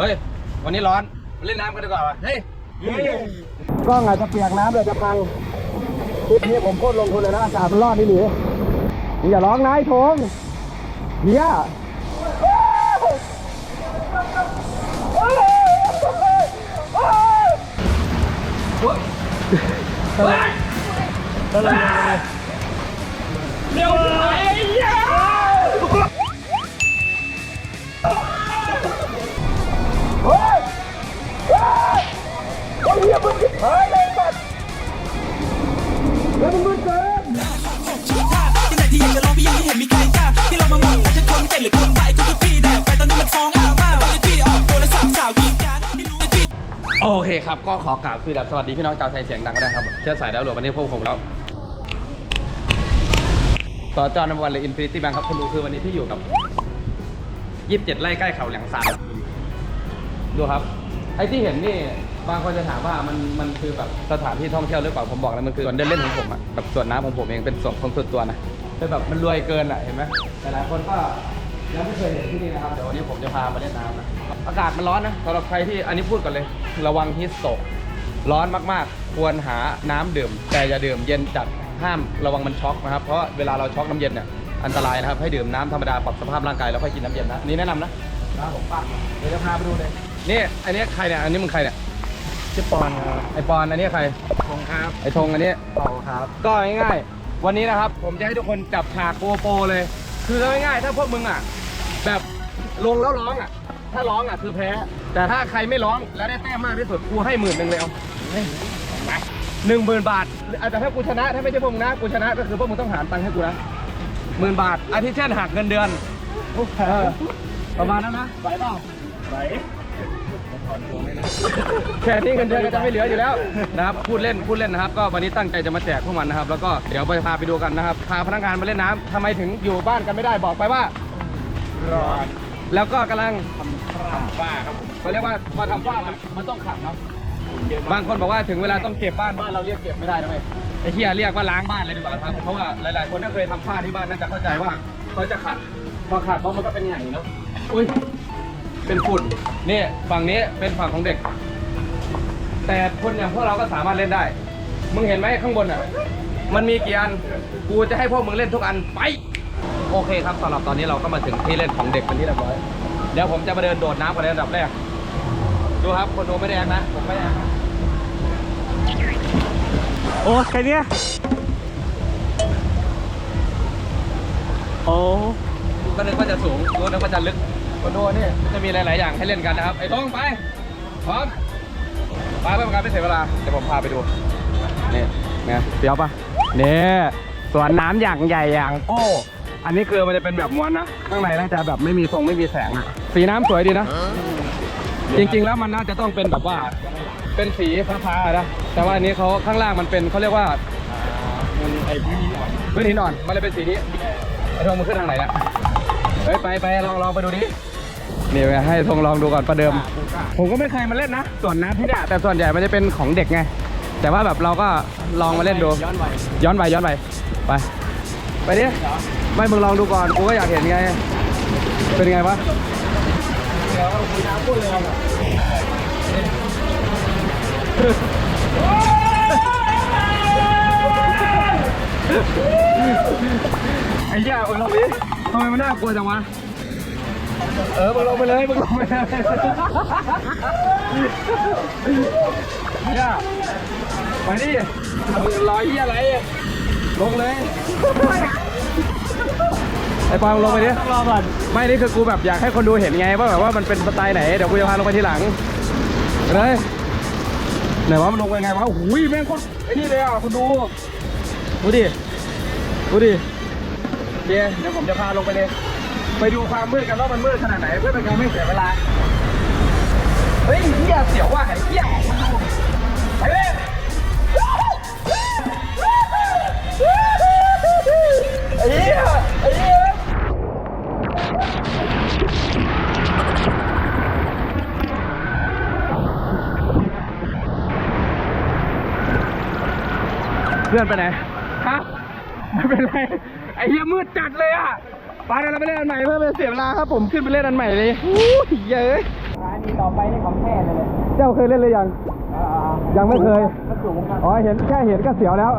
เฮ้ย วันนี้ร้อน เล่นน้ำกันดีกว่าวะเฮ้ยกล้องอาจจะเปียกน้ำเลยจะพังคลิปนี้ผมโคตรลงทุนเลยนะอากาศมันรอดนี่หนีมึงอย่าร้องนะไอ้ทงเฮียแล้วมึ ครับก็ขอกราบคือแบบสวัสดีพี่น้องชาวไทยเสียงดังก็ได้ครับเชื้อสายดาวหลวงวันนี้พวกผมแล้วต่อจอนัมวันเลยอินฟินิตี้แบงครับคุณดูคือวันนี้ที่อยู่กับยี่สิบเจ็ดไร่ใกล้เขาแหลงสานดูครับไอ้ที่เห็นนี่บางคนจะถามว่ามันมันคือแบบสถานที่ท่องเที่ยวหรือเปล่าผมบอกแล้วมันคือส่วนเดินเล่นของผมอะแบบส่วนน้ำของผมเองเป็นส่วนของส่วนตัวนะเป็นแบบมันรวยเกินอะเห็นไหมแต่หลายคนก็ ยังไม่เคยเห็นที่นี่นะครับเดี๋ยววันนี้ผมจะพามาเล่นน้ำนะอากาศมันร้อนนะสำหรับใครที่อันนี้พูดกันเลย ระวังฮิสโตกร้อนมากๆ ควรหาน้ำดื่ม แต่อย่าดื่มเย็นจัดห้ามระวังมันช็อกนะครับ เพราะเวลาเราช็อกน้ำเย็นเนี่ยอันตรายนะครับให้ดื่มน้ำธรรมดาปรับสภาพร่างกายแล้วค่อยกินน้ำเย็นนะนี่แนะนำนะนะผมปักเดี๋ยวจะพาไปดูเลยนี่อันนี้ใครเนี่ยอันนี้มึงใครเนี่ยชื่อปอนครับไอปอนอันนี้ใครทงครับไอธงอันนี้เปาครับ ก็ง่ายๆวันนี้นะครับผมจะให้ทุกคนจับฉากโกโปรเลย คือถ้าง่ายๆถ้าพวกมึงอะ แบบลงแล้วร้องอะ ถ้าร้องอะคือแพ้ แต่ถ้าใครไม่ร้องแล้วได้แต้มมากที่สุดกูให้หมื่นหนึ่งเลยเอาไปหนึ่งหมื่นบาทอาจจะถ้ากูชนะถ้าไม่ใช่พวกมึงนะกูชนะก็คือพวกมึงต้องหารตังค์ให้กูนะหมื่นบาทอาทิเช่นหักเงินเดือนอประมาณนั้นนะไหวเปล่าไหวแค่นี้เงินเดือนก็จะไม่เหลืออยู่แล้วนะครับพูดเล่นพูดเล่นนะครับ ก็วันนี้ตั้งใจจะมาแจกพวกมันนะครับ แล้วก็เดี๋ยวไปพาไปดูกันนะครับพาพนักงานมาเล่นน้ำทำไมถึงอยู่บ้านกันไม่ได้บอกไปว่า ร้อนแล้วก็กำลังทำฝ้าครับผมเขาเรียกว่าพอทำฝ้ามันมันต้องขัดเนาะบางคนบอกว่าถึงเวลาต้องเก็บบ้านบ้านเราเรียกเก็บไม่ได้นะเว้ยไอ้เหี้ยเรียกว่าล้างบ้านเลยดีกว่าครับเพราะว่าหลายๆ คนถ้าเคยทำฝ้าที่บ้านน่าจะเข้าใจว่าเขาจะขัดพอขัดเพราะมันก็เป็นไงเนาะอุ้ยเป็นฝุ่นนี่ฝั่งนี้เป็นฝั่งของเด็ก แต่คนอย่างพวกเราก็สามารถเล่นได้ มึงเห็นไหมข้างบนอะ มันมีกี่อัน กูจะให้พวกมึงเล่นทุกอันไป โอเคครับสำหรับตอนนี้เราก็มาถึงที่เล่นของเด็กเป็นที่เรียบร้อย เดี๋ยวผมจะมาเดินโดดน้ำกันในอันดับแรก ดูครับคนดูไม่แดงนะ ผมไม่แดงโอ้แค่เนี้ยโอ้ก็นึกว่าจะสูงกูนึกว่าจะลึกคนดูนี่จะมีหลาย ๆ อย่างให้เล่นกันนะครับ ไอ้ต้องไป พร้อมไปเพื่อเป็นการไม่เสียเวลา เดี๋ยวผมพาไปดู นี่ไงเปียวปะนี่สวนน้ำอย่างใหญ่อย่างโอ้ อันนี้คือมันจะเป็นแบบม้วนนะ ข้างในน่าจะแบบไม่มีทรงไม่มีแสงอะสีน้ำสวยดีนะ จริงๆแล้วมันน่าจะต้องเป็นแบบว่า เป็นสีฟ้าๆนะ แต่ว่าอันนี้เขาข้างล่างมันเป็นเขาเรียกว่ามันไอ้พี่นี่อ่อนพื้นหินอ่อนมันเลยเป็นสีนี้ไอ้ทงมันขึ้นทางไหนเนี่ยเฮ้ยไปไปลองลองไปดูดินี่ไปให้ทงลองดูก่อนประเดิม ผมก็ไม่เคยมาเล่นนะ ส่วนน้ำที่เนี่ยแต่ส่วนใหญ่มันจะเป็นของเด็กไง แต่ว่าแบบเราก็ลองมาเล่นดู ย้อนไปย้อนไปย้อนไปไป ไปดิ ไม่มึงลองดูก่อนกูก็อยากเห็นไง เป็นไงวะไอ้เหี้ยมึงลงดิทำไมมันน่ากลัวจังวะ เออมึงลงไปเลยมึงลงไปเลยเหี้ยไปดิมึงรอยเหี้ยอะไร ลงเลย ไอ้ปองลงไปดิต้องรอก่อนไม่นี่คือกูแบบอยากให้คนดูเห็นไงว่าแบบว่ามันเป็นสไตล์ไหนเดี๋ยวกูจะพาลงไปทีหลังไปเลยไหนวะมันลงไปไงวะหุยแม่งโคตรไอ้นี่เลยอะคุณดูดูดิดูดิเดี๋ยวเดี๋ยวผมจะพาลงไปเลย ไปดูความมืดกันว่ามันมืดขนาดไหนเพื่อเป็นการไม่เสียเวลาเฮ้ยเหี้ยเสียวว่ะไอ้เหี้ยไปเลย เพื่อนไปไหน ฮะ ไม่เป็นไร ไอ้เหี้ยมืดจัดเลยอะไปเดี๋ยวเราไปเล่นอันใหม่เพื่อเป็นเสียเวลาครับผมขึ้นไปเล่นอันใหม่เลยอู้ยเยอะทีต่อไปนี่ของแท้เลยเลยเจ้าเคยเล่นหรือยัง ยังไม่เคยมันสูงครับอ๋อเห็นแค่เห็นก็เสียวแล้ว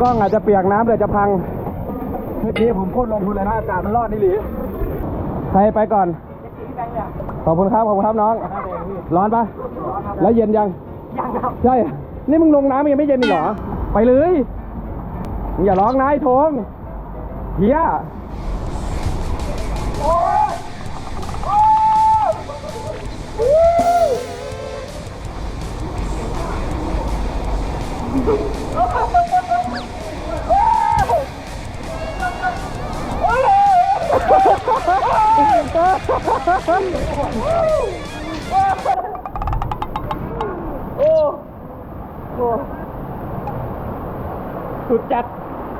กล้องอาจจะเปียกน้ำเดี๋ยวจะพังคลิปนี้ผมโคตรลงทุนเลยนะอากาศมันรอดนี่หรือใครไปก่อน ขอบคุณครับ ขอบคุณครับน้อง ร้อนปะแล้วเย็นยัง ยังครับ ใช่ นี่มึงลงน้ำยังไม่เย็นอีกเหรอ ไปเลยอย่าร้องนายทงเฮียสุ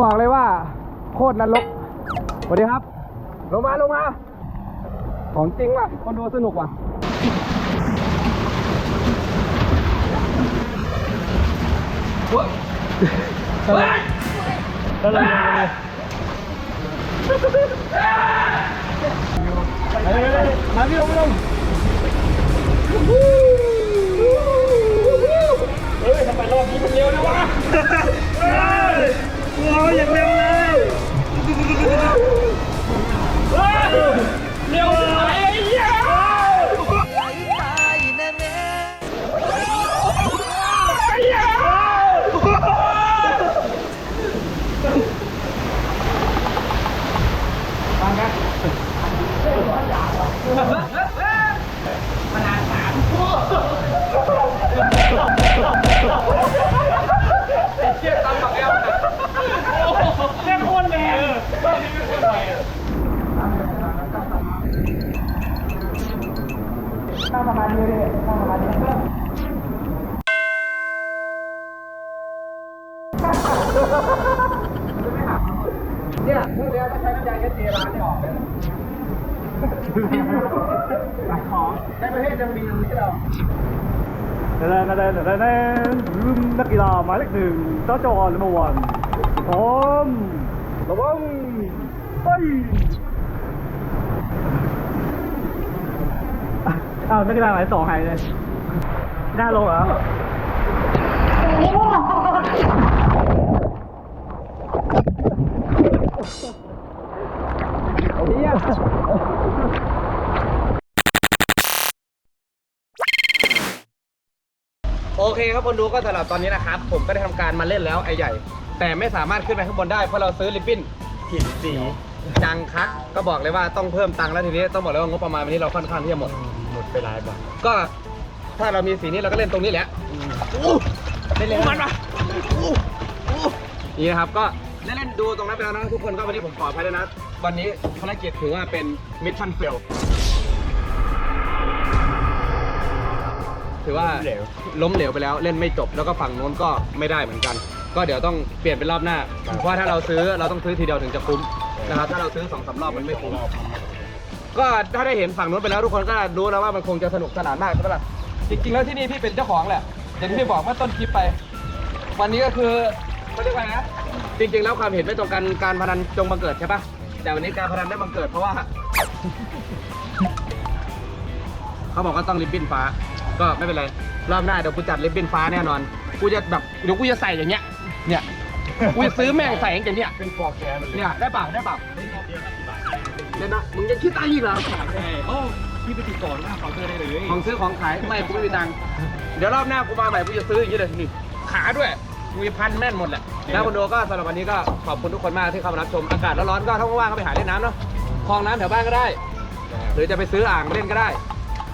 บอกเลยว่า โคตรนรกสวัสดีครับ ลงมาลงมา ของจริงว่ะ คนดูสนุกว่ะมาพี่ลงพี่ลงเนี่ย พวเลยเร็วเลย นี้ยต้องใช้น้ำยาเอสเจร้านที่ออกเลยขายของในประเทศจะมีอย่างนี้เรานั่นแหละนั่นแหละนั่นแหละลืมนักกีฬาหมายเลขหนึ่งเจ้าจอเลมวันพร้อมระวังไป อ้าวนักกีฬาหมายสองหายเลยหน้าลงเหรอโอเคครับคนดูก็สำหรับตอนนี้นะครับ ผมก็ได้ทำการมาเล่นแล้วไอ้ใหญ่ แต่ไม่สามารถขึ้นไปข้างบนได้เพราะเราซื้อริบบิ้นผิดสีจังคักก็บอกเลยว่าต้องเพิ่มตังค์แล้วทีนี้ต้องบอกเลยว่างบประมาณวันนี้เราค่อนข้างที่จะหมดหมด ไปหลายบาทก็ถ้าเรามีสีนี้เราก็เล่นตรงนี้แหละเล่นเล่นมันมานี่นะครับก็เล่นๆดูตรงนั้นไปแล้วนะทุกคนก็วันนี้ผมขออภัยด้วยนะ วันนี้ภารกิจถือว่าเป็นมิชชั่นเฟลถือว่าล้มเหลวไปแล้วเล่นไม่จบแล้วก็ฝั่งโน้นก็ไม่ได้เหมือนกัน ก็เดี๋ยวต้องเปลี่ยนเป็นรอบหน้า เพราะว่าถ้าเราซื้อเราต้องซื้อทีเดียวถึงจะคุ้มนะครับถ้าเราซื้อสองสามรอบมันไม่คุ้ม ก็ถ้าได้เห็นฝั่งนู้นไปแล้วทุกคนก็รู้แล้วว่ามันคงจะสนุกสนานมากใช่ไหมล่ะจริงๆแล้วที่นี่พี่เป็นเจ้าของแหละอย่างที่พี่บอกเมื่อต้นคลิปไป วันนี้ก็คือเขาเรียกว่าไงนะจริง ๆ แล้วความเห็นไม่ตรงกันการพนันจงบังเกิดใช่ปะแต่วันนี้การพนันได้บังเกิดเพราะว่า เขาบอกว่าต้องริบบิ้นฟ้า ก็ไม่เป็นไรรอบหน้าเดี๋ยวกูจัดริบบิ้นฟ้าแน่นอนกูจะแบบเดี๋ยวกูจะใส่อย่างเงี้ยเนี่ยกูจะซื้อแม่งใส่อย่างเงี้ยเป็นฟอร์แคร์มันเลยเนี่ยได้เปล่าได้เปล่า เดี๋ยวนะมึงยังคิดตังค์อีกเหรอโอ้พี่ไปติดต่อหน้าเคาน์เตอร์ได้เลยของซื้อของขายไม่กูไม่มีตังค์เดี๋ยวรอบหน้ากูมาใหม่กูจะซื้ออย่างนี้เลยนี่ขาด้วยกูมีพันแม่นหมดแหละแล้วคนดูก็สำหรับวันนี้ก็ขอบคุณทุกคนมากที่เข้ามารับชมอากาศร้อนๆก็ถ้าว่างๆก็ไปหาเล่นน้ำเนาะคลองน้ำแถวบ้านก็ได้ หรือจะไปซื้ออ่างมาเล่นก็ได้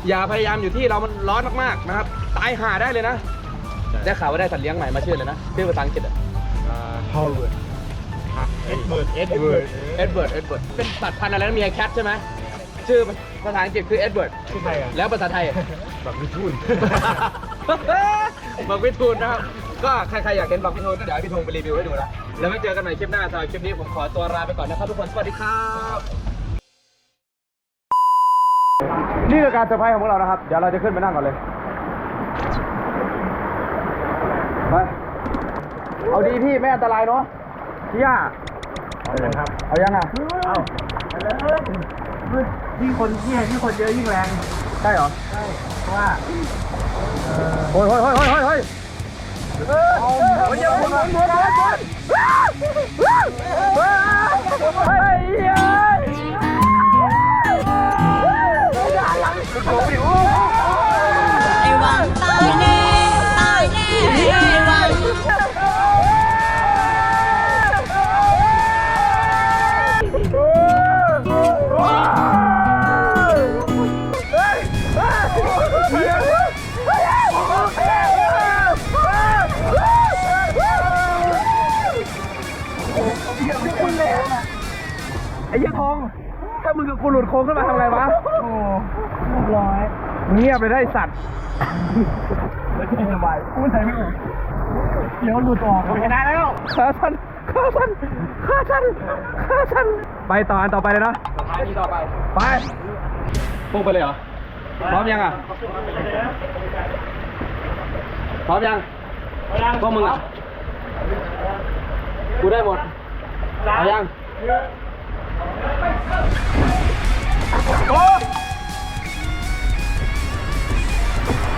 อย่าพยายามอยู่ที่เรามันร้อนมากๆนะครับตายห่าได้เลยนะได้ข่าวว่าได้สัตว์เลี้ยงใหม่มาชื่อเลยนะชื่อภาษาอังกฤษอะฮาวเวิร์ดเอ็ดเบิร์ดเอ็ดเบิร์ดเอ็ดเบิร์ดเอ็ดเบิร์ดเป็นสัตว์พันธุ์อะไรนะเมียแคทใช่ไหมชื่อภาษาอังกฤษคือเอ็ดเบิร์ดชื่อใครอะแล้วภาษาไทยแบบวิทูน บักวิทูลนะครับ ก็ใครๆอยากเห็นบักวิทูลก็เดี๋ยวให้พี่ธงไปรีวิวให้ดูนะ แล้วไว้เจอกันใหม่คลิปหน้าสำหรับคลิปนี้ผมขอตัวลาไปก่อนนะครับทุกคน สวัสดีครับ นี่คือการเซอร์ไพรส์ของพวกเรานะครับ เดี๋ยวเราจะขึ้นไปนั่งก่อนเลย ไป เอาดีพี่ไม่อันตรายเนาะพี่ย่า เอาเลยครับ เอายังอะเอาไปเลยยิ่งคนยิ่งยิ่งคนเยอะยิ่งแรงใช่เหรอใช่เพราะว่าโอ้ยโอ้ยโอ้ยโอ้ยโอ้ยโอ้ยโอ้ยอย่าหมุนหมุนหมุนหมุนหมุนเฮ้ยเฮ้ยไเงียบไปได้สัตว์แล้วที่สบายพูดไทยไม่ถูกเดี๋ยวหลุดออกชนะแล้วขาทันขาทันขาทันขาทันไปต่ออันต่อไปเลยเนาะสถานีต่อไปไปพุ่งไปเลยเหรอพร้อมยังอะพร้อมยังพวกมึงอะกูได้หมดเอายังโอ้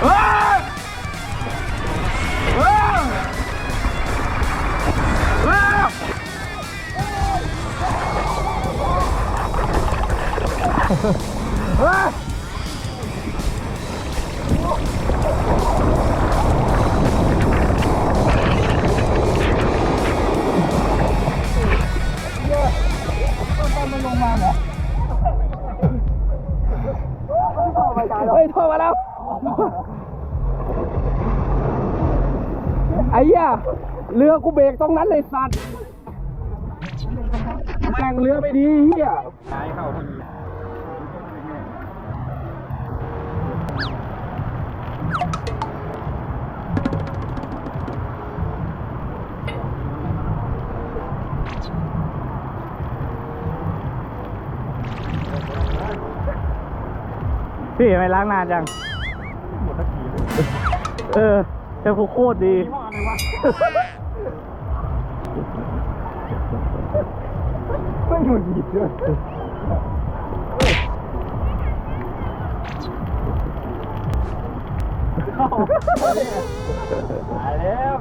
อ้ เรือกูเบรกตรงนั้นเลยสัตว์แม่งเรือไม่ดีเหี้ยพี่ไม่ล้างนานจังเออ แต่โคตรดีไม่หงุดหงิดด้วย ตายแล้ว